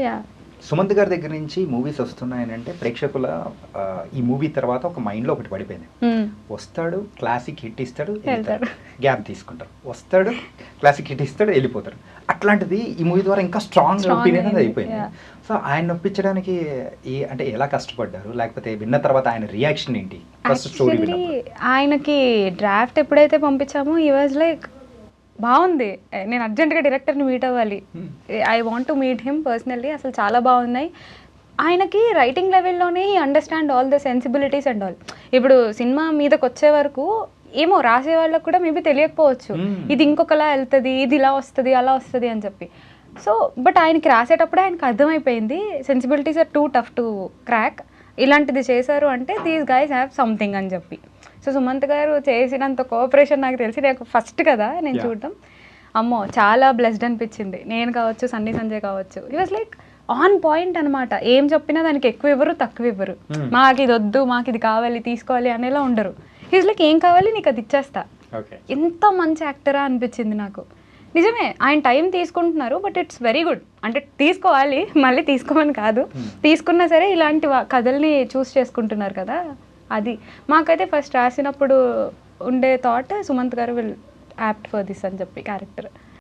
Yeah. Sumanth గారి దగ్గర నుంచి మూవీస్ వస్తున్నాయనంటే ప్రేక్షకుల ఆ, ఈ మూవీ తర్వాత ఒక మైండ్లో ఒకటి పడిపోయింది. వస్తాడు క్లాసిక్ హిట్ ఇస్తాడు వెళ్తాడు. గ్యాప్ తీసుకుంటారు. వస్తాడు క్లాసిక్ హిట్ ఇస్తాడు వెళ్ళిపోతారు అట్లాంటిది ఈ మూవీ ద్వారా ఇంకా స్ట్రాంగ్ ఒపీనియన్ అయిపోయింది. సో ఆయన ఒప్పించడానికి ఈ అంటే ఎలా కష్టపడ్డారు? లేకపోతే విన్న తర్వాత ఆయన రియాక్షన్ ఏంటి? ఫస్ట్ స్టోరీ ఆయనకి డ్రాఫ్ట్ ఎప్పుడైతే పంపించామో ఈ వాజ్ లైక్ బాగుంది. నేను అర్జెంట్గా డైరెక్టర్ని మీట్ అవ్వాలి. I want to meet him personally అసలు చాలా బాగున్నాయి. ఆయనకి writing లెవెల్లోనే understand all the sensibilities and all ఇప్పుడు సినిమా మీదకి వచ్చే వరకు ఏమో రాసే వాళ్ళకు కూడా మేబీ తెలియకపోవచ్చు. Hmm. ఇది ఇంకొకలా వెళ్తుంది ఇది ఇలా వస్తుంది అలా వస్తుంది అని చెప్పి. సో బట్ ఆయనకి రాసేటప్పుడే ఆయనకి అర్థమైపోయింది sensibilities are too tough to crack ఇలాంటిది చేశారు అంటే దీస్ గైస్ హ్యావ్ సంథింగ్ అని చెప్పి. సో సుమంత్ గారు చేసినంత కోఆపరేషన్ నాకు తెలిసి నాకు ఫస్ట్ కదా నేను. చూడటం అమ్మో చాలా బ్లెస్డ్ అనిపించింది. నేను కావచ్చు సన్నీ సంజయ్ కావచ్చు. It was like on point అనమాట ఏం చెప్పినా దానికి ఎక్కువ ఇవ్వరు తక్కువ ఇవ్వరు. Hmm. మాకు ఇది వద్దు మాకు ఇది కావాలి తీసుకోవాలి అనేలా ఉండరు. ఈజ్ లైక్ ఏం కావాలి నీకు అది ఇచ్చేస్తా. ఎంత మంచి యాక్టరా అనిపించింది నాకు. నిజమే ఆయన టైం తీసుకుంటున్నారు బట్ ఇట్స్ వెరీ గుడ్ అంటే తీసుకోవాలి మళ్ళీ తీసుకోమని కాదు. తీసుకున్నా సరే ఇలాంటి వా- కథల్ని చూస్ చేసుకుంటున్నారు కదా. అది. మాకైతే ఫస్ట్ రాసినప్పుడు ఉండే థాట్ సుమంత్ గారు విల్ యాప్ట్ ఫర్ దిస్ అని చెప్పి క్యారెక్టర్